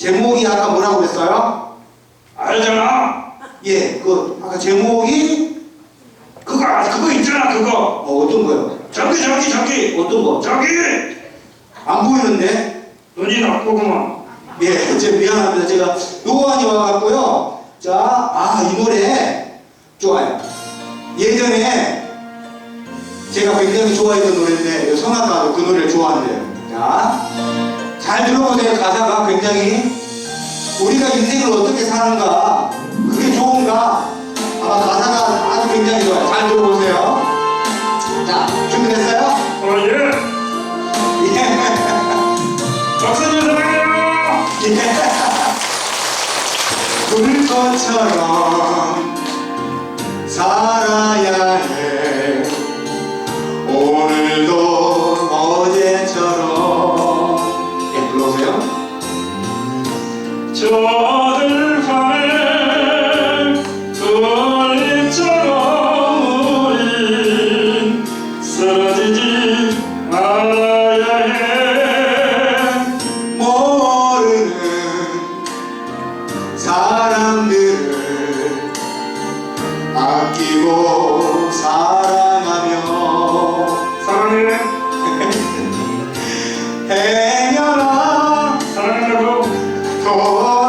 제목이 아까 뭐라고 그랬어요? 알잖아. 예, 그 아까 제목이 그거 아, 그거 있잖아 그거. 어, 어떤 거요? 저기 저기 저기 어떤 거? 저기 안 보이는데? 눈이 나쁘구만. 예, 제 미안합니다. 제가 노안이 와갖고요. 자, 아, 이 노래 좋아요. 예전에 제가 굉장히 좋아했던 노래인데 성악가도 그 노래를 좋아한대요. 자, 잘 들어보세요. 가사가 굉장히 우리가 인생을 어떻게 사는가, 그게 좋은가. 아마 가사가 아주 굉장히 좋아요. 잘 들어보세요. 자, 준비됐어요? 어 예. 예. 박선일 사랑해요. 불꽃처럼 살아야 사람들을 아끼고 사랑하며 사랑해 행여나 사랑한다고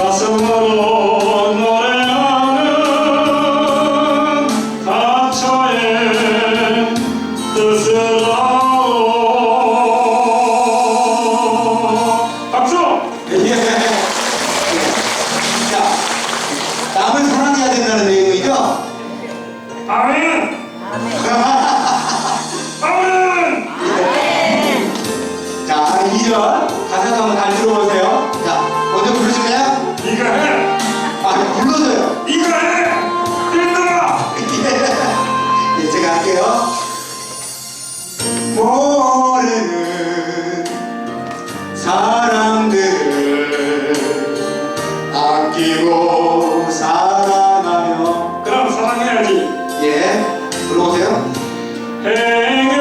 가슴으로 노래하는 뜻을 아오 박수! 예. 자, 남을 사랑해야 된다는 내용이죠? 아멘! 아멘! 자, 2절 가사도 한번 잘 들어보세요. 네가 해! 아, 불러줘요. 네가 해! 힘들어! 예, 제가 할게요. 모르는 사람들을 아끼고 사랑하며 그럼 사랑해야지 예, 불러보세요. 행여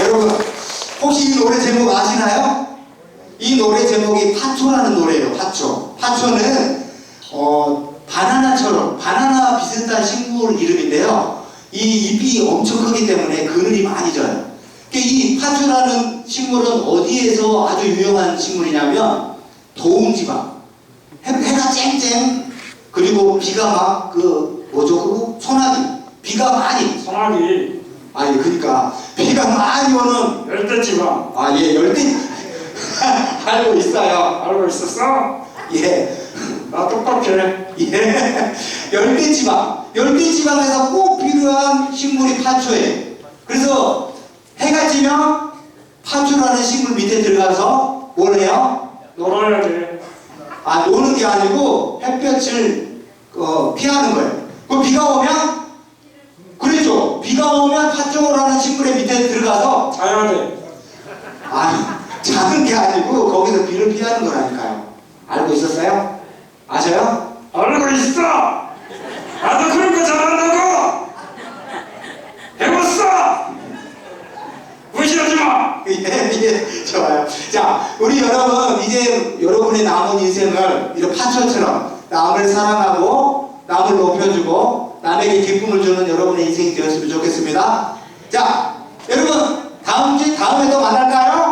여러분, 혹시 이 노래 제목 아시나요? 이 노래 제목이 파초라는 노래예요, 파초. 파초는, 어, 바나나처럼, 바나나 비슷한 식물 이름인데요. 이 잎이 엄청 크기 때문에 그늘이 많이 져요. 그이 파초라는 식물은 어디에서 아주 유명한 식물이냐면, 도움지방. 해, 해가 쨍쨍, 그리고 비가 막, 그, 뭐죠, 그거? 소나기. 비가 많이, 소나기 아니 그러니까 비가 많이 오는 열대지방 아예 열대 알고 있어요 알고 있었어? 예나 똑똑해. 예. 열대지방 열대지방에서 꼭 필요한 식물이 파초예요 그래서 해가 지면 파초라는 식물 밑에 들어가서 뭘 해요? 놀아야 돼. 아 노는 게 아니고 햇볕을 어, 피하는 거예요 그 비가 오면 그렇죠 비가 오면 파초라는 식물의 밑에 들어가서 자야 돼. 아니, 자는 게 아니고 거기서 비를 피하는 거라니까요. 알고 있었어요? 아셔요? 알고 있어. 나도 그런 거 잘한다고. 해봤어. 무시하지 마. 예, 예, 좋아요. 자, 우리 여러분, 이제 여러분의 남은 인생을 이런 파초처럼 남을 사랑하고, 남을 높여주고, 남에게 기쁨을 주는 여러분의 인생이 되었으면 좋겠습니다. 자, 여러분, 다음 주, 다음에 또 만날까요?